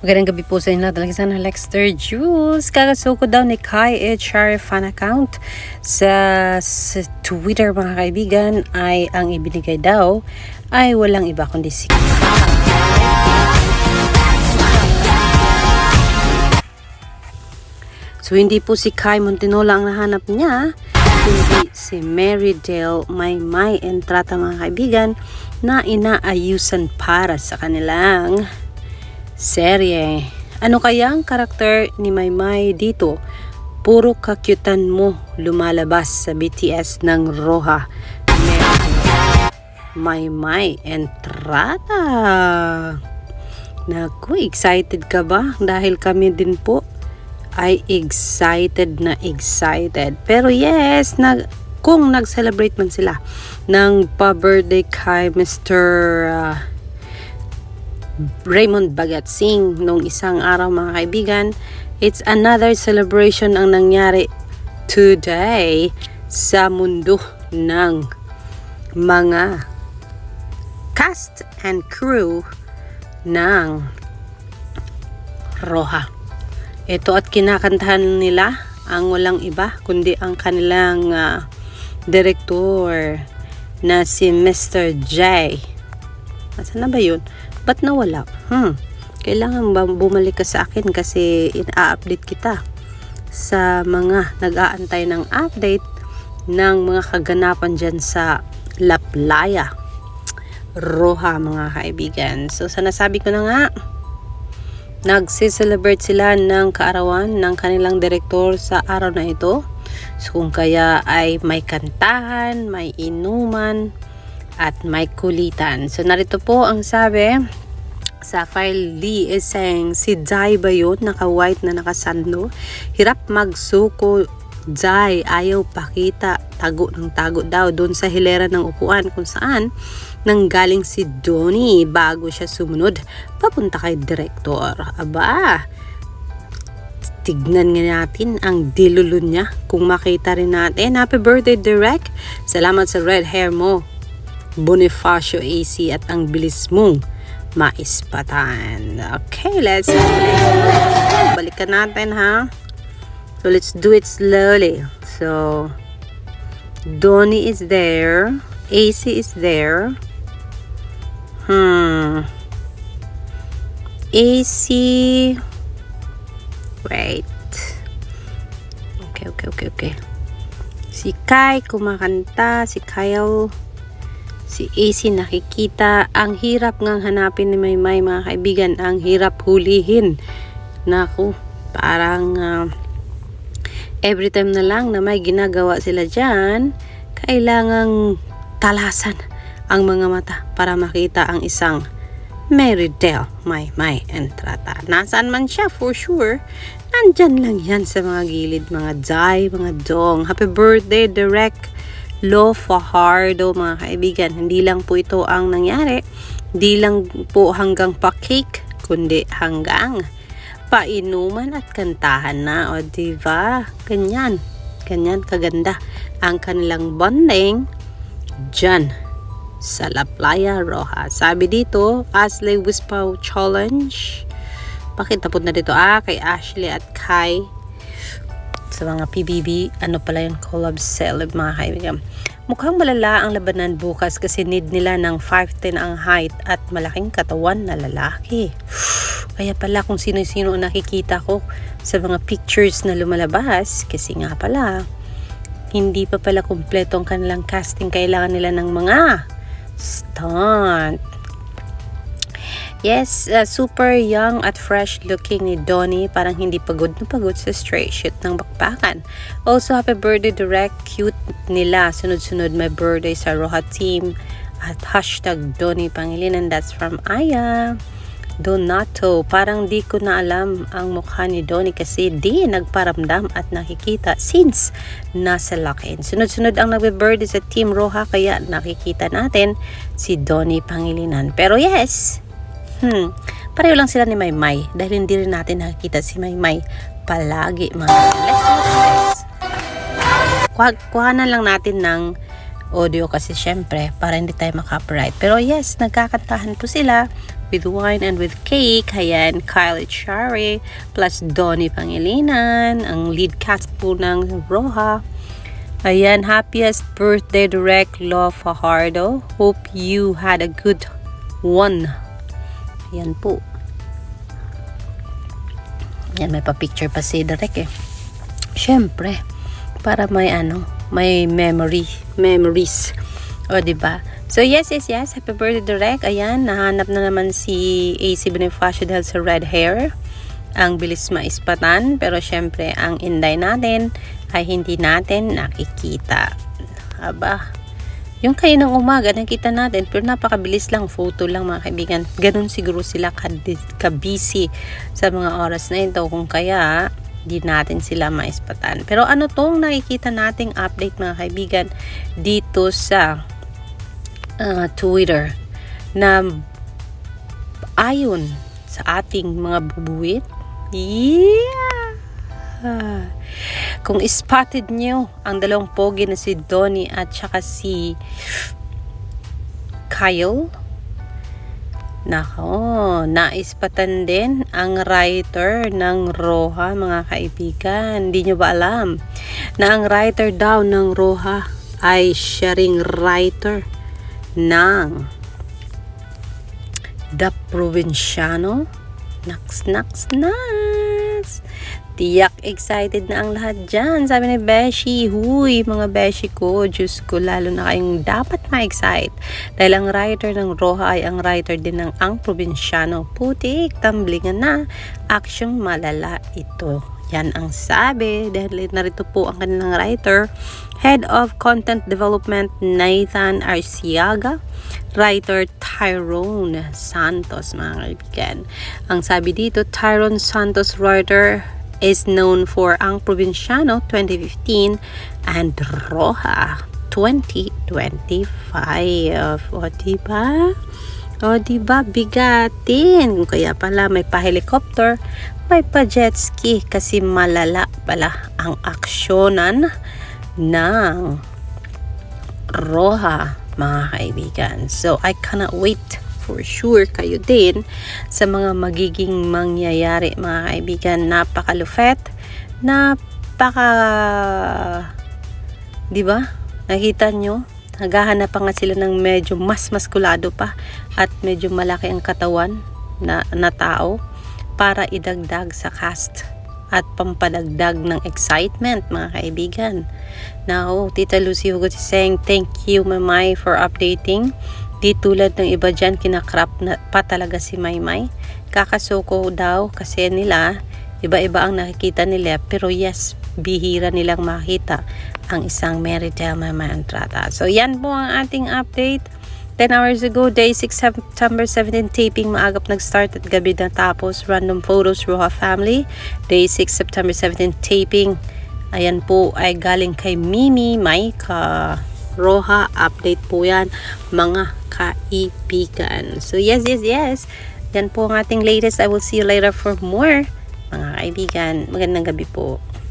Magandang gabi po sa inyo. Talaga sana Lexter Juice. Kakasuko daw ni Kai HR fan account sa, sa Twitter mga kaibigan ay ang ibinigay daw ay walang iba kundi si So hindi po si Kai Montinola ang nahanap niya, kundi si Mary Dale Maymay Entrata mga kaibigan na inaayusan para sa kanilang serye. Ano kaya ang karakter ni Maymay dito? Puro kakyutan mo lumalabas sa BTS ng Roha. Maymay Entrata. Naku, excited ka ba? Dahil kami din po ay excited na excited. Pero yes, nag, kung nag-celebrate man sila ng pa-birthday kay Mr. uh, Raymond Bagat Singh nung isang araw mga kaibigan, it's another celebration ang nangyari today sa mundo ng mga cast and crew ng Roha. Ito at kinakantahan nila ang walang iba kundi ang kanilang ah, direktor na si Mr. J. Nasaan na ba yun? Ba't nawala? Hmm. Kailangan bumalik ka sa akin kasi ina-update kita sa mga nag-aantay ng update ng mga kaganapan dyan sa Laplaya. Roha mga kaibigan. So sa nasabi ko na nga, Nagse-celebrate sila ng kaarawan ng kanilang direktor sa araw na ito. So kung kaya ay may kantahan, may inuman, at may kulitan. So narito po ang sabi sa file Lee is saying si Jai ba yun? Naka-white na nakasando. Hirap magsuko Jai, ayaw pakita. Tago ng tago daw doon sa hilera ng upuan kung saan nanggaling si Donnie bago siya sumunod papunta kay direktor. Aba, tignan nga natin ang dilulo niya kung makita rin natin. Happy birthday, Direk! Salamat sa red hair mo. Bonifacio AC at ang bilis mong maispatan. Okay, let's. Balikan natin ha. So let's do it slowly. So Donnie is there. AC is there. Hmm. AC. Wait. Okay, okay, okay, okay. Si Kai kumakanta, si Kyle, si AC nakikita. Ang hirap ngang hanapin ni Maymay mga kaibigan. Ang hirap hulihin. Naku, parang ah, every time na lang na may ginagawa sila dyan, kailangang talasan ang mga mata para makita ang isang Mary Dale May May Entrata. Nasaan man siya for sure, nandyan lang yan sa mga gilid, mga jay, mga dong. Happy birthday, Direct Lo Fajardo, mga kaibigan. Hindi lang po ito ang nangyari. Hindi lang po hanggang pa-cake, kundi hanggang painuman at kantahan na. O, diba? Ganyan. Ganyan kaganda ang kanilang bonding dyan sa La Playa Roja. Sabi dito, Ashley Wispaw Challenge. Bakit napot na dito? Ah, kay Ashley at Kai sa mga PBB, ano pala yung collab celeb mga kaibigan. Mukhang malala ang labanan bukas kasi need nila ng 5'10 ang height at malaking katawan na lalaki. Kaya pala kung sino-sino ang nakikita ko sa mga pictures na lumalabas, kasi nga pala, hindi pa pala kumpleto ang kanilang casting. Kailangan nila ng mga stunt. Yes, uh, super young at fresh looking ni Donnie. Parang hindi pagod na pagod sa straight shoot ng bakbakan. Also, happy birthday direct. Cute nila. Sunod-sunod may birthday sa Roha team. At hashtag Donnie Pangilinan. That's from Aya. Donato. Parang di ko na alam ang mukha ni Donnie kasi di nagparamdam at nakikita since nasa lock-in. Sunod-sunod ang nagbe-birthday sa Team Roha kaya nakikita natin si Donnie Pangilinan. Pero yes, Hmm, pareho lang sila ni Maymay dahil hindi rin natin nakikita si Maymay palagi mga Let's do this. Kuha, kuhanan lang natin ng audio kasi syempre para hindi tayo makapiright. Pero yes, nagkakantahan po sila with wine and with cake. Ayan, Kyle Echari plus Donnie Pangilinan, ang lead cast po ng Roja. Ayan, happiest birthday direct Love Fajardo. Hope you had a good one. Ayan po. Ayan, may pa-picture pa si Direk eh. Syempre, para may ano, may memory, memories. O, ba? So, yes, yes, yes. Happy birthday, Direk. Ayan, nahanap na naman si AC Bonifacio dahil sa red hair. Ang bilis maispatan. Pero, syempre, ang inday natin ay hindi natin nakikita. Aba, yung kayo ng umaga, nakita natin, pero napakabilis lang, photo lang mga kaibigan. Ganun siguro sila ka-busy sa mga oras na ito. Kung kaya, di natin sila maispatan. Pero ano tong nakikita nating update mga kaibigan dito sa ah, Twitter na ayon sa ating mga bubuwit, yeah! Kung spotted nyo ang dalawang pogi na si Donnie at saka si Kyle, nako, naispatan din ang writer ng Roha, mga kaibigan. Hindi nyo ba alam na ang writer daw ng Roha ay siya ring writer ng The Provinciano? Naks, naks, naks! Tiyak excited na ang lahat dyan. Sabi ni Beshi, huy, mga Beshi ko, Diyos ko, lalo na kayong dapat ma-excite. Dahil ang writer ng Roja ay ang writer din ng Ang Provinciano. Putik, tamblingan na. Action malala ito. Yan ang sabi. Dahil narito po ang kanilang writer. Head of Content Development, Nathan Arciaga. Writer Tyrone Santos, mga kaibigan. Ang sabi dito, Tyrone Santos writer is known for Ang Provinciano 2015 and Roja 2025. O, diba? O, diba? Bigatin. Kaya pala may pa-helicopter, may pa-jet ski kasi malala pala ang aksyonan ng Roja, mga kaibigan. So, I cannot wait for sure kayo din sa mga magiging mangyayari, mga kaibigan. Napakalufet, napaka... Di ba? Nakita nyo? Naghahanap pa nga sila ng medyo mas maskulado pa at medyo malaki ang katawan na, na tao para idagdag sa cast at pampadagdag ng excitement, mga kaibigan. Now, Tita Lucy Hugot is saying, thank you, Mamay, for updating. Di tulad ng iba dyan, kinakrap na pa talaga si Maymay. Kakasuko daw kasi nila, iba-iba ang nakikita nila. Pero yes, bihira nilang makita ang isang Meritel Mama Entrata. So, yan po ang ating update. 10 hours ago, day 6 September 17 taping maagap nag-start at gabi na tapos random photos Roja family. Day 6 September 17 taping. Ayan po ay galing kay Mimi Maika. Roja update po yan mga kaibigan. So yes, yes, yes. Yan po ang ating latest. I will see you later for more mga kaibigan. Magandang gabi po.